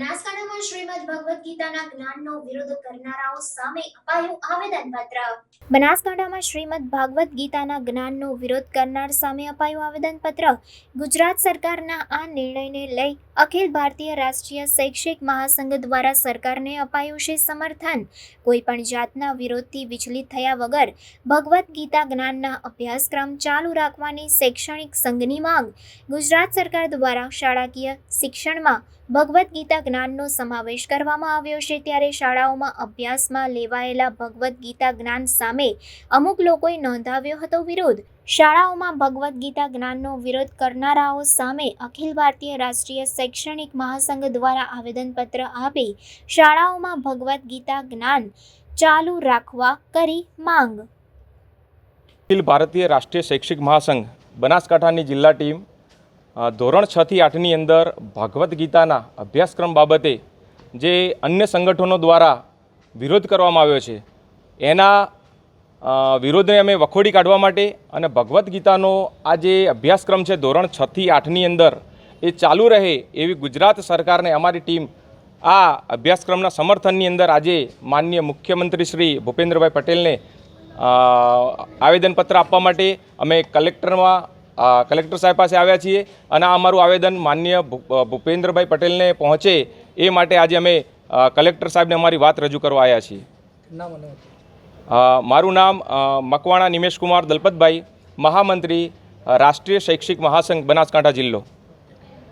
બનાસકાંઠામાં શ્રીમદ ભગવદ્ ગીતાના જ્ઞાનનો વિરોધ કરનારાઓ સામે અપાયું આવેદનપત્ર. બનાસકાંઠામાં શ્રીમદ ભાગવત ગીતાના જ્ઞાનનો વિરોધ કરનાર સામે અપાયું આવેદનપત્ર. ગુજરાત સરકારના આ નિર્ણયને લઈ અખિલ ભારતીય રાષ્ટ્રીય શૈક્ષિક મહાસંઘ દ્વારા સરકારને અપાયું છે સમર્થન. કોઈ પણ જાતના વિરોધથી વિચલિત થયા વગર ભગવદ્ ગીતા જ્ઞાનના અભ્યાસક્રમ ચાલુ રાખવાની શૈક્ષણિક સંઘની માંગ. ગુજરાત સરકાર દ્વારા શાળાકીય શિક્ષણમાં ભગવદ્ ગીતા જ્ઞાનનો સમાવેશ કરવામાં આવ્યો છે ત્યારે શાળાઓમાં અભ્યાસમાં લેવાયેલા ભગવદ્ ગીતા જ્ઞાન સામે અમુક લોકોએ નોંધાવ્યો હતો વિરોધ. શાળાઓમાં ભગવદ્ ગીતા જ્ઞાનનો વિરોધ કરનારાઓ સામે અખિલ ભારતીય રાષ્ટ્રીય શૈક્ષણિક મહાસંઘ દ્વારા આવેદનપત્ર આપી શાળાઓમાં ભગવદ્ ગીતા જ્ઞાન ચાલુ રાખવા કરી માંગ. અખિલ ભારતીય રાષ્ટ્રીય શૈક્ષિક મહાસંઘ, બનાસકાંઠાની જિલ્લા ટીમ ધોરણ છ થી આઠની અંદર ભાગવદ્ ગીતાના અભ્યાસક્રમ બાબતે જે અન્ય સંગઠનો દ્વારા વિરોધ કરવામાં આવ્યો છે, એના વિરોધને અમે વખોડી કાઢવા માટે અને ભગવદ્ ગીતાનો આ જે અભ્યાસક્રમ છે ધોરણ છ થી આઠની અંદર, એ ચાલુ રહે એવી ગુજરાત સરકારને અમારી ટીમ આ અભ્યાસક્રમના સમર્થનની અંદર આજે માનનીય મુખ્યમંત્રી શ્રી ભૂપેન્દ્રભાઈ પટેલને આવેદનપત્ર આપવા માટે અમે કલેક્ટરમાં કલેક્ટર સાહેબ પાસે આવ્યા છીએ અને આ અમારું આવેદન માન્ય ભૂપેન્દ્રભાઈ પટેલને પહોંચે એ માટે આજે અમે કલેક્ટર સાહેબને અમારી વાત રજૂ કરવા આવ્યા છીએ. મારું નામ મકવાણા નિમેશકુમાર દલપતભાઈ મહામંત્રી રાષ્ટ્રીય શૈક્ષિક મહાસંઘ બનાસકાંઠા જિલ્લો.